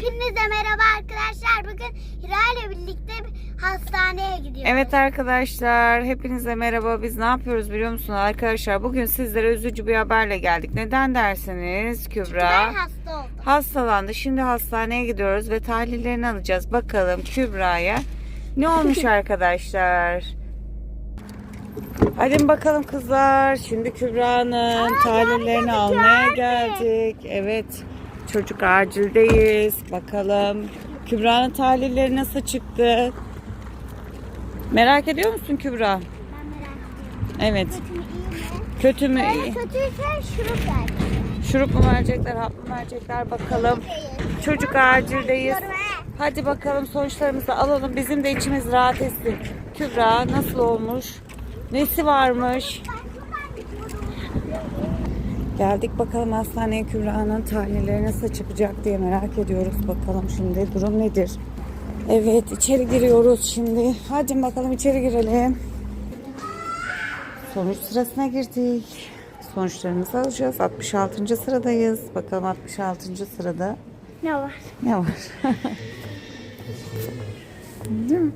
Hepinize merhaba arkadaşlar. Bugün Hira ile birlikte bir hastaneye gidiyoruz. Evet arkadaşlar hepinize merhaba. Biz ne yapıyoruz biliyor musunuz arkadaşlar? Bugün sizlere üzücü bir haberle geldik. Neden derseniz Kübra hasta oldum. hastalandı. Şimdi hastaneye gidiyoruz ve tahlillerini alacağız. Bakalım Kübra'ya ne olmuş arkadaşlar? Hadi bakalım kızlar. Şimdi Kübra'nın tahlillerini almaya geldik. Evet. Çocuk acildeyiz. Bakalım Kübra'nın tahlilleri nasıl çıktı? Merak ediyor musun Kübra? Ben merak ediyorum. Evet. Kötü mü iyi mi? Kötü mü? Kötüyse şurup ver. Şurup mu verecekler, hap mı verecekler bakalım. Çocuk acildeyiz. Hadi bakalım sonuçlarımızı alalım. Bizim de içimiz rahat etsin. Kübra nasıl olmuş? Nesi varmış? Geldik bakalım hastaneye Kübra'nın tahlilleri nasıl çıkacak diye merak ediyoruz. Bakalım şimdi durum nedir? Evet içeri giriyoruz şimdi. Hadi bakalım içeri girelim. Sonuç sırasına girdik. Sonuçlarımızı alacağız. 66. sıradayız. Bakalım 66. sırada Ne var? ne var? Değil mi?